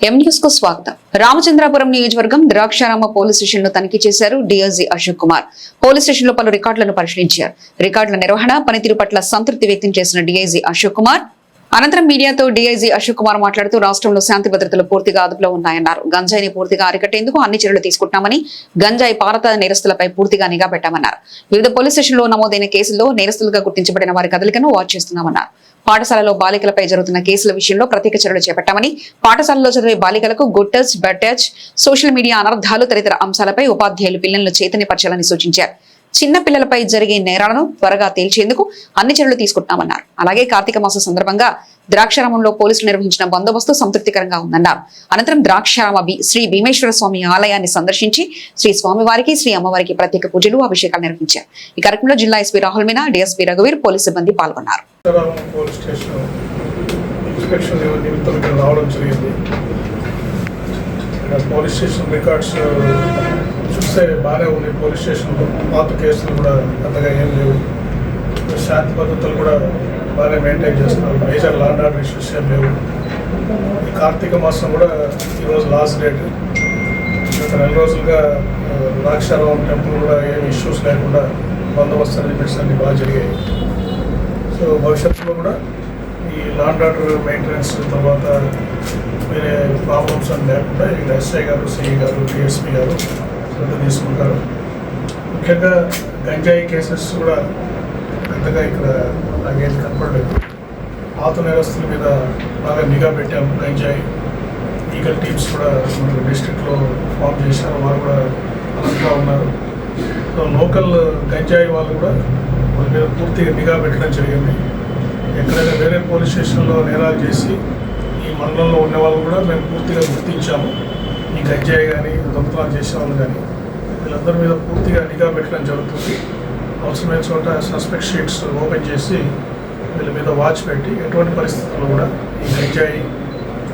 స్వాగతం. రామచంద్రాపురం నియోజకవర్గం ద్రాక్షారామ పోలీస్ స్టేషన్లో తనిఖీ చేశారు డిఎస్జీ అశోక్ కుమార్. పోలీస్ స్టేషన్లో పలు రికార్డులను పరిశీలించారు. రికార్డుల నిర్వహణ పనితీరు పట్ల సంతృప్తి వ్యక్తం చేసిన డిఐజీ అశోక్ కుమార్ అనంతరం మీడియాతో డీఐజీ అశోక్ కుమార్ మాట్లాడుతూ రాష్ట్రంలో శాంతి భద్రతలు పూర్తిగా అదుపులో ఉన్నాయన్నారు. గంజాయిని పూర్తిగా అరికట్టేందుకు అన్ని చర్యలు తీసుకుంటున్నామని గంజాయి పారత నేరస్తులపై పూర్తిగా నిఘా పెట్టామన్నారు. వివిధ పోలీస్ స్టేషన్లో నమోదైన కేసుల్లో నేరస్తులుగా గుర్తించబడిన వారి కదలికను వాచ్ చేస్తున్నామన్నారు. పాఠశాలలో బాలికలపై జరుగుతున్న కేసుల విషయంలో ప్రత్యేక చర్యలు చేపట్టామని పాఠశాలలో చదివే బాలికలకు good touch touch social media అనర్థాలు తదితర అంశాలపై ఉపాధ్యాయులు పిల్లలను చైతన్యపరచాలని సూచించారు. చిన్న పిల్లలపై జరిగే నేరాలను త్వరగా తేల్చేందుకు అన్ని చర్యలు తీసుకుంటున్నామన్నారు. అలాగే కార్తీక మాసం సందర్భంగా ద్రాక్షారామంలో పోలీసులు నిర్వహించిన బందోబస్తు సంతృప్తికరంగా ఉందన్నారు. అనంతరం ద్రాక్షారామ శ్రీ భీమేశ్వర స్వామి ఆలయాన్ని సందర్శించి శ్రీ స్వామివారికి శ్రీ అమ్మవారికి ప్రత్యేక పూజలు అభిషేకాలు నిర్వహించారు. ఈ కార్యక్రమంలో జిల్లా ఎస్పీ రాహుల్ మీనా డిఎస్పీ రఘువీర్ పోలీసు సిబ్బంది పాల్గొన్నారు. సీతారామం పోలీస్ స్టేషన్ ఇన్స్పెక్షన్ నిమిత్తం ఇక్కడ రావడం జరిగింది. ఇక్కడ పోలీస్ స్టేషన్ రికార్డ్స్ చూస్తే బాగానే ఉంది పోలీస్ స్టేషన్లో. పాత కేసులు కూడా పెద్దగా ఏం లేవు. శాంతి భద్రతలు కూడా బాగానే మెయింటైన్ చేస్తున్నారు. మేజర్ లాండ్ ఆర్డర్ ఇష్యూస్ ఏం లేవు. ఈ కార్తీక మాసం కూడా ఈరోజు లాస్ట్ డేట్ గత నెల రోజులుగా రాక్షారావం ద్రాక్షారామం టెంపుల్ కూడా ఏమి ఇష్యూస్ లేకుండా బందోబస్తు అరేంజ్మెంట్స్ అన్ని బాగా జరిగాయి. సో భవిష్యత్తులో కూడా ఈ లాండ్ ఆర్డర్ మెయింటెనెన్స్ తర్వాత వేరే ప్రాబ్లమ్స్ అని లేకుండా ఇక్కడ ఎస్ఐ గారు సిఐ గారు డిఎస్పీ గారు శ్రద్ధ తీసుకుంటారు. ముఖ్యంగా గంజాయి కేసెస్ కూడా పెద్దగా ఇక్కడ నాకేం కనపడలేదు. పాత నేరస్తుల మీద బాగా నిఘా పెట్టాము. గంజాయి ఈగల్ టీమ్స్ కూడా మన డిస్ట్రిక్ట్లో ఫామ్ చేశారు. వారు కూడా అలంగా ఉన్నారు. సో లోకల్ గంజాయి వాళ్ళు కూడా వాళ్ళ మీద పూర్తిగా నిఘా పెట్టడం జరిగింది. ఎక్కడైనా వేరే పోలీస్ స్టేషన్లో నేరాలు చేసి ఈ మండలంలో ఉన్న వాళ్ళు కూడా మేము పూర్తిగా గుర్తించాము. ఈ గంజాయి కానీ దొంగతనాలు చేసే వాళ్ళు కానీ వీళ్ళందరి మీద పూర్తిగా నిఘా పెట్టడం జరుగుతుంది. అవసరమైన చోట సస్పెక్ట్ షీట్స్ ఓపెన్ చేసి వీళ్ళ మీద వాచ్ పెట్టి ఎటువంటి పరిస్థితుల్లో కూడా ఈ గంజాయి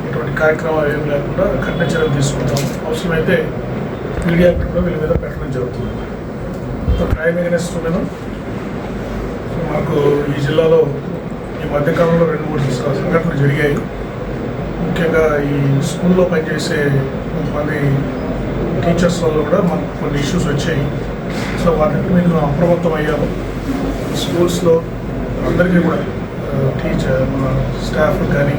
ఎటువంటి కార్యక్రమాలు ఏమి లేకుండా కఠిన చర్యలు తీసుకుంటాం. అవసరమైతే మీడియా కూడా వీళ్ళ మీద పెట్టడం జరుగుతుంది. మొత్తం క్రైమ్ అగెనెస్ట్ ఉమెన్ మాకు ఈ జిల్లాలో ఈ మధ్యకాలంలో రెండు మూడు సంఘటనలు జరిగాయి. ముఖ్యంగా ఈ స్కూల్లో పనిచేసే కొంతమంది టీచర్స్ వల్ల కూడా మనకు కొన్ని ఇష్యూస్ వచ్చాయి. సో వాటికి మేము అప్రమత్తం అయ్యాము. స్కూల్స్లో అందరికీ కూడా టీచర్ మన స్టాఫ్ కానీ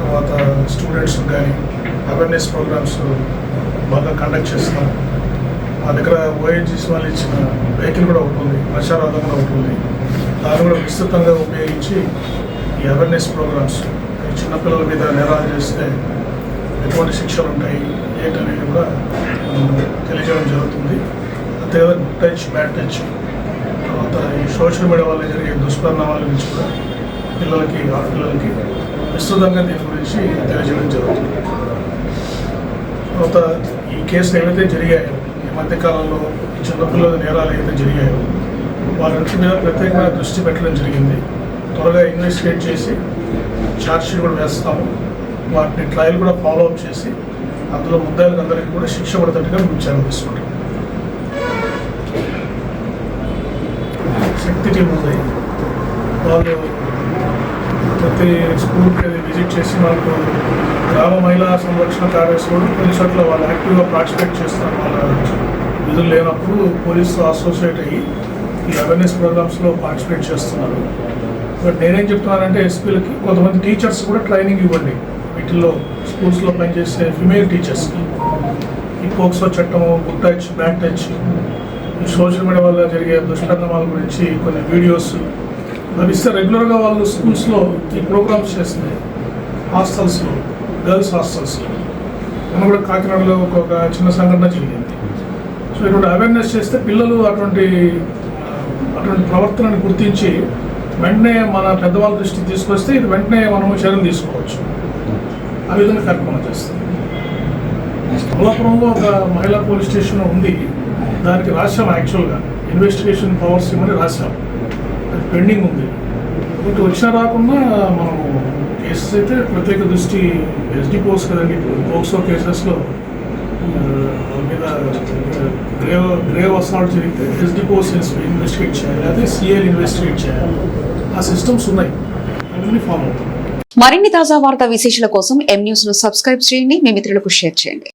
తర్వాత స్టూడెంట్స్ కానీ అవేర్నెస్ ప్రోగ్రామ్స్ బాగా కండక్ట్ చేస్తాం మా దగ్గర ఓఎన్జీసీ వాళ్ళు ఇచ్చిన వెహికల్ కూడా ఉంటుంది ప్రచారార్థం కూడా ఉంటుంది దాన్ని కూడా విస్తృతంగా ఉపయోగించి ఈ అవేర్నెస్ ప్రోగ్రామ్స్ చిన్నపిల్లల మీద నేరాలు చేస్తే ఎటువంటి శిక్షలు ఉంటాయి ఏంటనేది కూడా తెలియజేయడం జరుగుతుంది. అంతేకాదు గుడ్ టచ్ బ్యాడ్ టచ్. తర్వాత ఈ సోషల్ మీడియా వల్ల జరిగే దుష్పరిణామాల నుంచి కూడా పిల్లలకి ఆడపిల్లలకి విస్తృతంగా దీని గురించి తెలియజేయడం జరుగుతుంది. తర్వాత ఈ కేసులు ఏవైతే జరిగాయో ఈ మధ్యకాలంలో ఈ చిన్నపిల్లల నేరాలు ఏవైతే జరిగాయో వారంటి మీద ప్రత్యేకంగా దృష్టి పెట్టడం జరిగింది. త్వరగా ఇన్వెస్టిగేట్ చేసి ఛార్జ్షీట్ కూడా వేస్తాము. వాటిని ట్రయల్ కూడా ఫాలో అప్ చేసి అందులో ముద్దాయిలకు అందరికీ కూడా శిక్ష పడతట్టుగా మేము చర్యలు తీసుకుంటాం శక్తి టీం ఉంది. వాళ్ళు ప్రతి స్కూల్కి విజిట్ చేసి మనకు గ్రామ మహిళా సంరక్షణ కార్యక్రమం కొన్ని చోట్ల వాళ్ళు యాక్టివ్గా పార్టిసిపేట్ చేస్తారు వాళ్ళ విధులు లేనప్పుడు పోలీసుతో అసోసియేట్ అయ్యి ఈ అవేర్నెస్ ప్రోగ్రామ్స్లో పార్టిసిపేట్ చేస్తున్నారు. బట్ నేనేం చెప్తున్నానంటే ఎస్పీలకి కొంతమంది టీచర్స్ కూడా ట్రైనింగ్ ఇవ్వండి. వీటిల్లో స్కూల్స్లో పనిచేసే ఫిమేల్ టీచర్స్కి ఈ పోక్సో చట్టం గుడ్ టచ్ బ్యాక్ టచ్ ఈ సోషల్ మీడియా వల్ల జరిగే దుష్పరిణామాల గురించి కొన్ని వీడియోస్ అవి ఇస్తే రెగ్యులర్గా వాళ్ళు స్కూల్స్లో ఈ ప్రోగ్రామ్స్ చేస్తున్నాయి హాస్టల్స్లో గర్ల్స్ హాస్టల్స్లో మనం కూడా కాకినాడలో ఒక చిన్న సంఘటన జరిగింది. సో ఇటువంటి అవేర్నెస్ చేస్తే పిల్లలు అటువంటి అటువంటి ప్రవర్తనను గుర్తించి వెంటనే మన పెద్దవాళ్ళ దృష్టికి తీసుకొస్తే ఇది వెంటనే మనము చర్యలు తీసుకోవచ్చు. ఆ విధంగా కల్పన చేస్తాం. అమలాపురంలో ఒక మహిళా పోలీస్ స్టేషన్ ఉంది. దానికి రాశాం యాక్చువల్గా. ఇన్వెస్టిగేషన్ పవర్స్ ఇవ్వని రాశాం. అది పెండింగ్ ఉంది. ఒకటి వచ్చినా రాకుండా మనము కేసెస్ అయితే ప్రత్యేక దృష్టి ఎస్డి పోస్ట్ కదండి. పోక్సో కేసెస్లో మీద గ్రేవ్ గ్రేవ్ అసాల్ట్ జరిగితే ఎస్డి పోస్ట్ ఇన్వెస్టిగేట్ చేయాలి అదే సిఐలు ఇన్వెస్టిగేట్ చేయాలి ఆ సిస్టమ్స్ ఉన్నాయి అవన్నీ ఫామ్ అవుతాయి మరిన్ని తాజా వార్తా విశేషాల కోసం ఎం న్యూస్ను సబ్స్క్రైబ్ చేయండి. మీ మిత్రులకు షేర్ చేయండి.